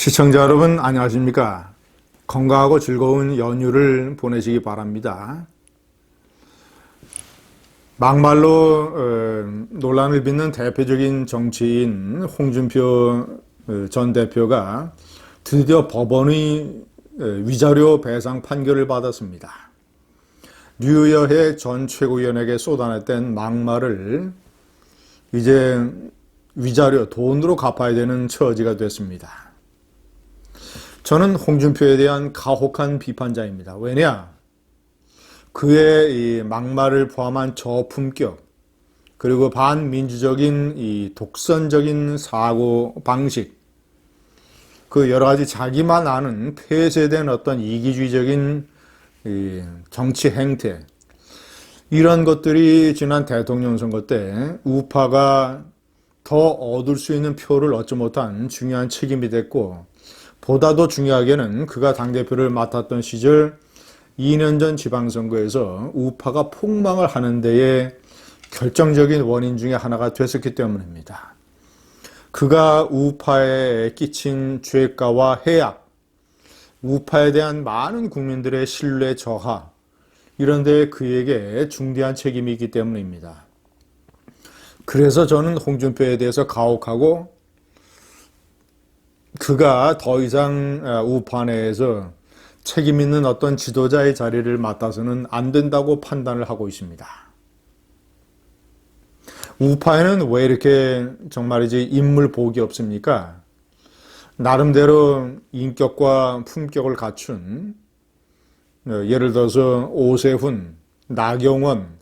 시청자 여러분 안녕하십니까? 건강하고 즐거운 연휴를 보내시기 바랍니다. 막말로 어, 논란을 빚는 대표적인 정치인 홍준표 어, 전 대표가 드디어 법원의 어, 위자료 배상 판결을 받았습니다. 류여해 전 최고위원에게 쏟아냈던 막말을 이제 위자료 돈으로 갚아야 되는 처지가 됐습니다. 저는 홍준표에 대한 가혹한 비판자입니다. 왜냐? 그의 이 막말을 포함한 저품격 그리고 반민주적인 이 독선적인 사고 방식 그 여러 가지 자기만 아는 폐쇄된 어떤 이기주의적인 이 정치 행태 이런 것들이 지난 대통령 선거 때 우파가 더 얻을 수 있는 표를 얻지 못한 중요한 책임이 됐고 보다도 중요하게는 그가 당대표를 맡았던 시절 2년 전 지방선거에서 우파가 폭망을 하는 데에 결정적인 원인 중에 하나가 됐었기 때문입니다. 그가 우파에 끼친 죄가와 해악, 우파에 대한 많은 국민들의 신뢰 저하, 이런 데에 그에게 중대한 책임이 있기 때문입니다. 그래서 저는 홍준표에 대해서 가혹하고 그가 더 이상 우파 내에서 책임 있는 어떤 지도자의 자리를 맡아서는 안 된다고 판단을 하고 있습니다. 우파에는 왜 이렇게 정말이지 인물 복이 없습니까? 나름대로 인격과 품격을 갖춘 어, 예를 들어서 오세훈, 나경원,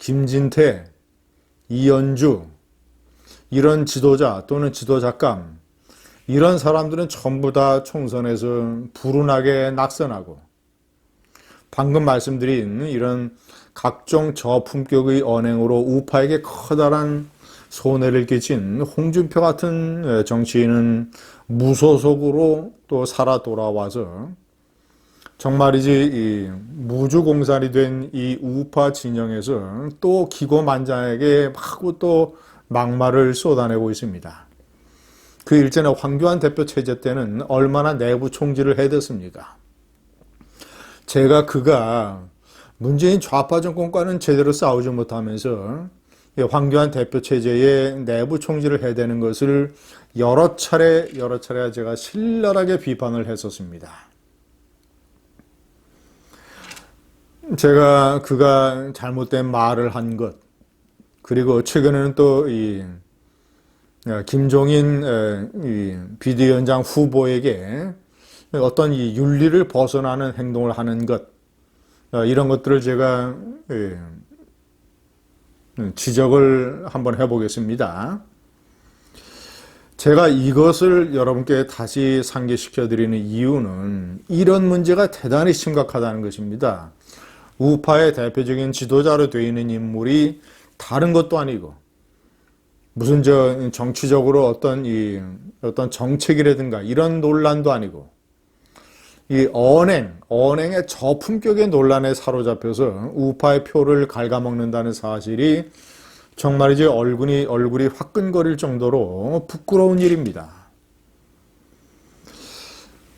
김진태, 이연주 이런 지도자 또는 지도자감 이런 사람들은 전부 다 총선에서 불운하게 낙선하고 방금 말씀드린 이런 각종 저품격의 언행으로 우파에게 커다란 손해를 끼친 홍준표 같은 정치인은 무소속으로 또 살아 돌아와서 정말이지 이 무주공산이 된 이 우파 진영에서 또 기고만장하게 하고 또 막말을 쏟아내고 있습니다. 그 일전에 황교안 대표 체제 때는 얼마나 내부 총질을 해댔습니까? 제가 그가 문재인 좌파 정권과는 제대로 싸우지 못하면서 황교안 대표 체제의 내부 총질을 해대는 것을 여러 차례 여러 차례 제가 신랄하게 비판을 했었습니다. 제가 그가 잘못된 말을 한 것, 그리고 최근에는 또이 어, 김종인 어, 비대위원장 후보에게 어떤 이 윤리를 벗어나는 행동을 하는 것 어, 이런 것들을 제가 예, 음, 지적을 한번 해보겠습니다. 제가 이것을 여러분께 다시 상기시켜 드리는 이유는 이런 문제가 대단히 심각하다는 것입니다. 우파의 대표적인 지도자로 되어 있는 인물이 다른 것도 아니고 무슨 저 정치적으로 어떤 이 어떤 정책이라든가 이런 논란도 아니고 이 언행, 언행의 저품격의 논란에 사로잡혀서 우파의 표를 갉아먹는다는 사실이 정말이지 얼굴이 얼굴이 화끈거릴 정도로 부끄러운 일입니다.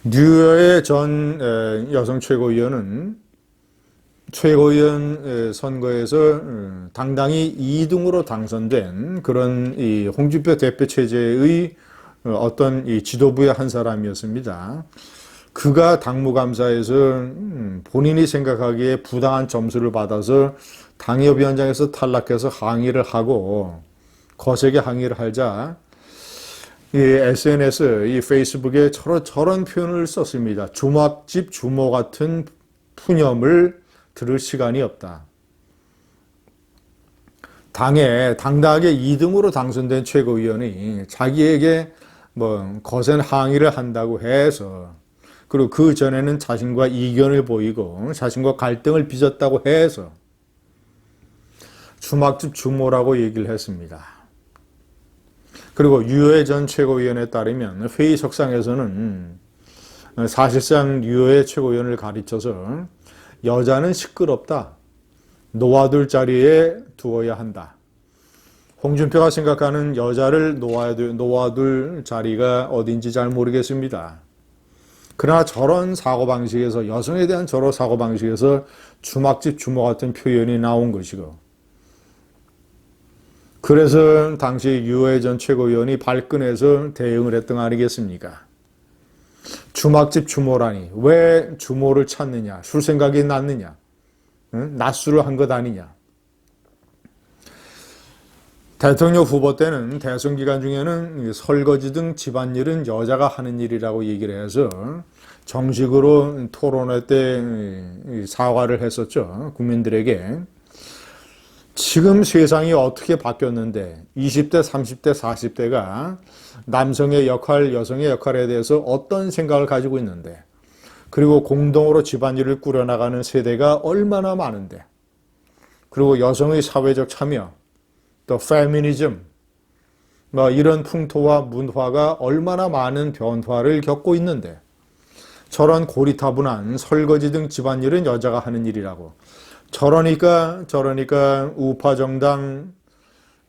뉴여의 전 여성 최고위원은 최고위원 선거에서 어, 당당히 2등으로 당선된 그런 이 홍준표 대표 체제의 어, 어떤 이 지도부의 한 사람이었습니다. 그가 당무감사에서 음, 본인이 생각하기에 부당한 점수를 받아서 당협위원장에서 탈락해서 항의를 하고 거세게 항의를 하자 이 SNS, 이 페이스북에 저런, 저런 표현을 썼습니다. 주막집 주모 같은 푸념을 들을 시간이 없다. 당에 당당하게 2등으로 당선된 최고위원이 자기에게 뭐 거센 항의를 한다고 해서 그리고 그 전에는 자신과 이견을 보이고 자신과 갈등을 빚었다고 해서 주막집 주모라고 얘기를 했습니다. 그리고 유해 전 최고위원에 따르면 회의 석상에서는 사실상 유해 최고위원을 가르쳐서 여자는 시끄럽다. 놓아둘 자리에 두어야 한다. 홍준표가 생각하는 여자를 놓아둘, 놓아둘 자리가 어딘지 잘 모르겠습니다. 그러나 저런 사고방식에서 여성에 대한 저런 사고방식에서 주막집 주모 같은 표현이 나온 것이고 그래서 당시 유해 전 최고위원이 발끈해서 대응을 했던 거 아니겠습니까? 주막집 주모라니 왜 주모를 찾느냐 술 생각이 났느냐 응? 낮술을 한 것 아니냐 대통령 후보 때는 대선 기간 중에는 설거지 등 집안일은 여자가 하는 일이라고 얘기를 해서 정식으로 토론회 때 사과를 했었죠. 국민들에게. 지금 세상이 어떻게 바뀌었는데 20대, 30대, 40대가 남성의 역할, 여성의 역할에 대해서 어떤 생각을 가지고 있는데 그리고 공동으로 집안일을 꾸려나가는 세대가 얼마나 많은데 그리고 여성의 사회적 참여 또 페미니즘 뭐 이런 풍토와 문화가 얼마나 많은 변화를 겪고 있는데 저런 고리타분한 설거지 등 집안일은 여자가 하는 일이라고 저러니까 저러니까 우파 정당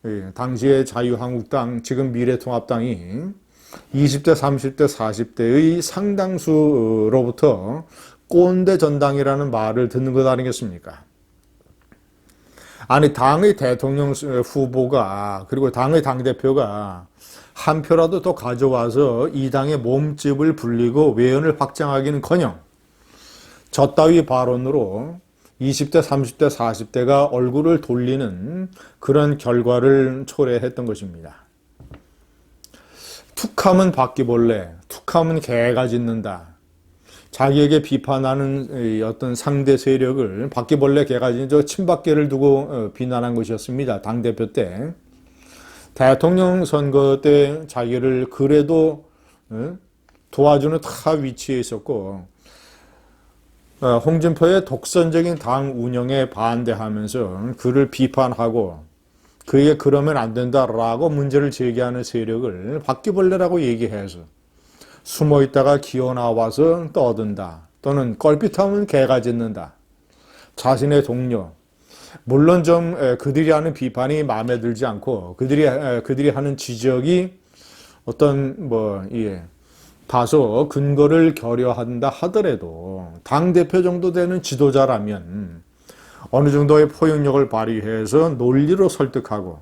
예, 당시의 자유한국당 지금 미래통합당이 20대 30대 40대의 상당수로부터 꼰대 전당이라는 말을 듣는 것 아니겠습니까? 아니 당의 대통령 후보가 그리고 당의 당 대표가 한 표라도 더 가져와서 이 당의 몸집을 불리고 외연을 확장하기는커녕 저 따위 발언으로 20대, 30대, 40대가 얼굴을 돌리는 그런 결과를 초래했던 것입니다. 툭하면 바퀴벌레, 툭하면 개가 짖는다. 자기에게 비판하는 어떤 상대 세력을 바퀴벌레 개가진 저 침밖에를 두고 어, 비난한 것이었습니다. 당대표 때. 대통령 선거 때 자기를 그래도 어, 도와주는 타 위치에 있었고 어, 홍준표의 독선적인 당 운영에 반대하면서 그를 비판하고 그에게 그러면 안 된다라고 문제를 제기하는 세력을 바퀴벌레라고 얘기해서 숨어 있다가 기어 나와서 떠든다. 또는 껄핏하면 개가 짖는다. 자신의 동료. 물론 좀 그들이 하는 비판이 마음에 들지 않고 그들이 그들이 하는 지적이 어떤 뭐 예. 다소 근거를 결여한다 하더라도 당 대표 정도 되는 지도자라면 어느 정도의 포용력을 발휘해서 논리로 설득하고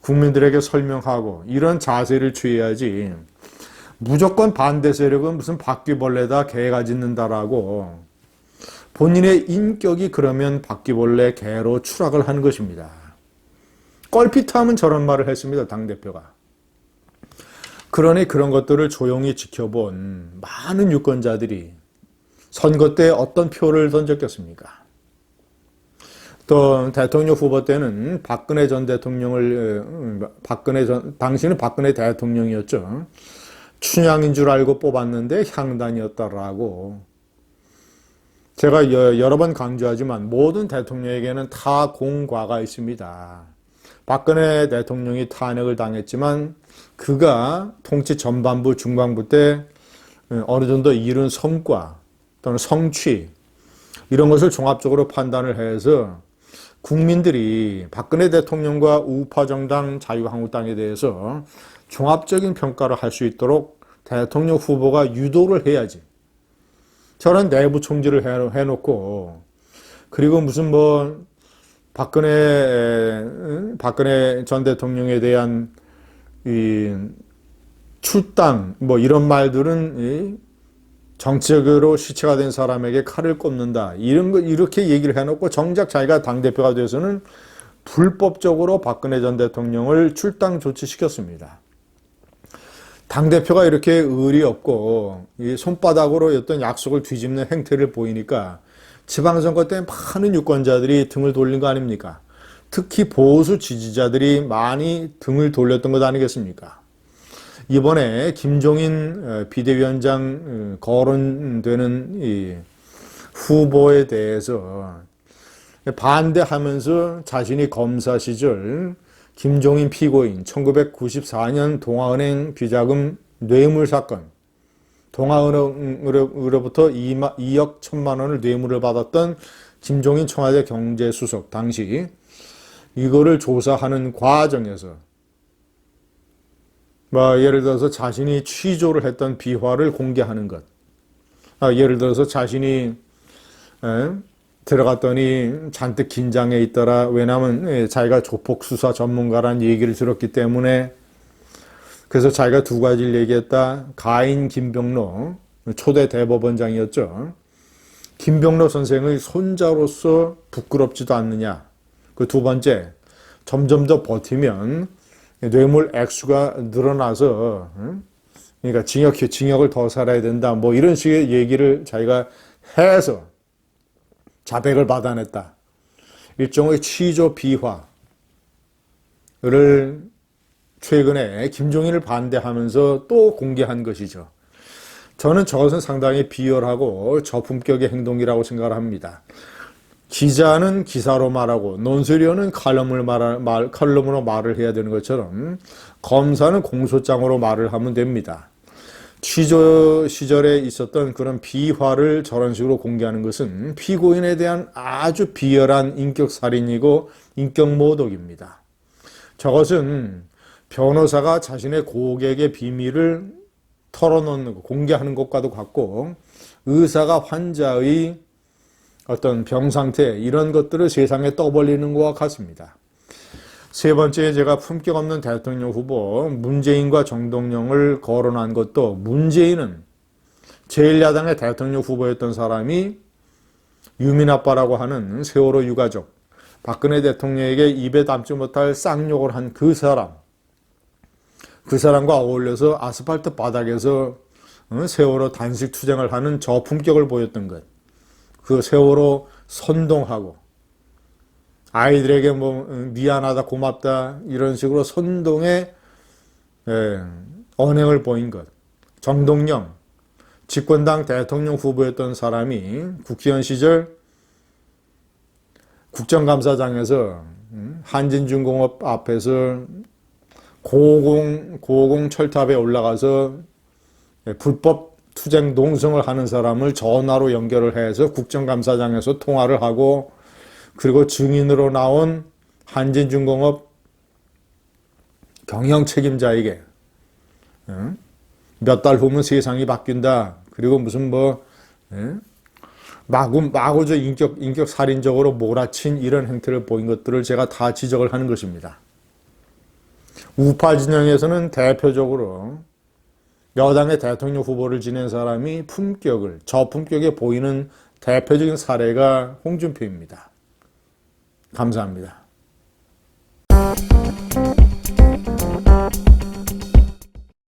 국민들에게 설명하고 이런 자세를 취해야지 무조건 반대 세력은 무슨 바퀴벌레다 개가 짖는다라고 본인의 인격이 그러면 바퀴벌레 개로 추락을 하는 것입니다. 껄핏하면 저런 말을 했습니다. 당대표가. 그러니 그런 것들을 조용히 지켜본 많은 유권자들이 선거 때 어떤 표를 던졌겠습니까? 또 대통령 후보 때는 박근혜 전 대통령을 박근혜 전 당시는 박근혜 대통령이었죠. 춘향인 줄 알고 뽑았는데 향단이었다라고. 제가 여러 번 강조하지만 모든 대통령에게는 다 공과가 있습니다. 박근혜 대통령이 탄핵을 당했지만 그가 통치 전반부 중반부 때 어느 정도 이룬 성과 또는 성취 이런 것을 종합적으로 판단을 해서 국민들이 박근혜 대통령과 우파 정당 자유한국당에 대해서 종합적인 평가를 할 수 있도록 대통령 후보가 유도를 해야지. 저런 내부 총질을 해놓고 그리고 무슨 뭐 박근혜 박근혜 전 대통령에 대한 이 출당 뭐 이런 말들은 정책으로 시체가 된 사람에게 칼을 꼽는다 이런 거 이렇게 얘기를 해놓고 정작 자기가 당 대표가 돼서는 불법적으로 박근혜 전 대통령을 출당 조치시켰습니다. 당대표가 이렇게 의리 없고 손바닥으로 어떤 약속을 뒤집는 행태를 보이니까 지방선거 때 많은 유권자들이 등을 돌린 거 아닙니까? 특히 보수 지지자들이 많이 등을 돌렸던 것 아니겠습니까? 이번에 김종인 어, 비대위원장 어, 거론되는 후보에 대해서 반대하면서 자신이 검사 시절 김종인 피고인 1994년 동아은행 비자금 뇌물 사건 동아은행으로부터 2억 1천만 원을 뇌물을 받았던 김종인 청와대 경제수석 당시 이거를 조사하는 과정에서 뭐 예를 들어서 자신이 취조를 했던 비화를 공개하는 것. 아, 예를 들어서 자신이 에, 들어갔더니 잔뜩 긴장해 있더라. 왜냐하면 예, 자기가 조폭 수사 전문가라는 얘기를 들었기 때문에 그래서 자기가 두 가지를 얘기했다. 가인 김병로 초대 대법원장이었죠. 김병로 선생의 손자로서 부끄럽지도 않느냐. 그 두 번째, 점점 더 버티면 뇌물 액수가 늘어나서, 응? 그러니까 징역, 징역을 더 살아야 된다. 뭐 이런 식의 얘기를 자기가 해서 자백을 받아냈다. 일종의 취조 비화를 최근에 김종인을 반대하면서 또 공개한 것이죠. 저는 저것은 상당히 비열하고 저품격의 행동이라고 생각을 합니다. 기자는 기사로 말하고 논술위원은 칼럼을 말, 말, 칼럼으로 말을 해야 되는 것처럼 검사는 공소장으로 말을 하면 됩니다. 취조 시절에 있었던 그런 비화를 저런 식으로 공개하는 것은 피고인에 대한 아주 비열한 인격 살인이고 인격 모독입니다. 저것은 변호사가 자신의 고객의 비밀을 털어놓는 것, 공개하는 것과도 같고 의사가 환자의 어떤 병 상태 이런 것들을 세상에 떠벌리는 것과 같습니다. 세 번째 제가 품격 없는 대통령 후보 문재인과 정동영을 거론한 것도 문재인은 제1야당의 대통령 후보였던 사람이 유민 아빠라고 하는 세월호 유가족 박근혜 대통령에게 입에 담지 못할 쌍욕을 한 그 사람 그 사람과 어울려서 아스팔트 바닥에서 어, 세월호 단식 투쟁을 하는 저 품격을 보였던 것. 그 세월호 선동하고 아이들에게 뭐 미안하다 고맙다 이런 식으로 선동의 예, 언행을 보인 것. 정동영 집권당 대통령 후보였던 사람이 국회의원 시절 국정감사장에서 음, 한진중공업 앞에서 고공 고공 철탑에 올라가서 불법 투쟁 농성을 하는 사람을 전화로 연결을 해서 국정감사장에서 통화를 하고 그리고 증인으로 나온 한진중공업 경영 책임자에게 몇 달 후면 세상이 바뀐다. 그리고 무슨 뭐 마구 마구저 인격 인격 살인적으로 몰아친 이런 행태를 보인 것들을 제가 다 지적을 하는 것입니다. 우파 진영에서는 대표적으로 여당의 대통령 후보를 지낸 사람이 품격을 저품격에 보이는 대표적인 사례가 홍준표입니다. 감사합니다.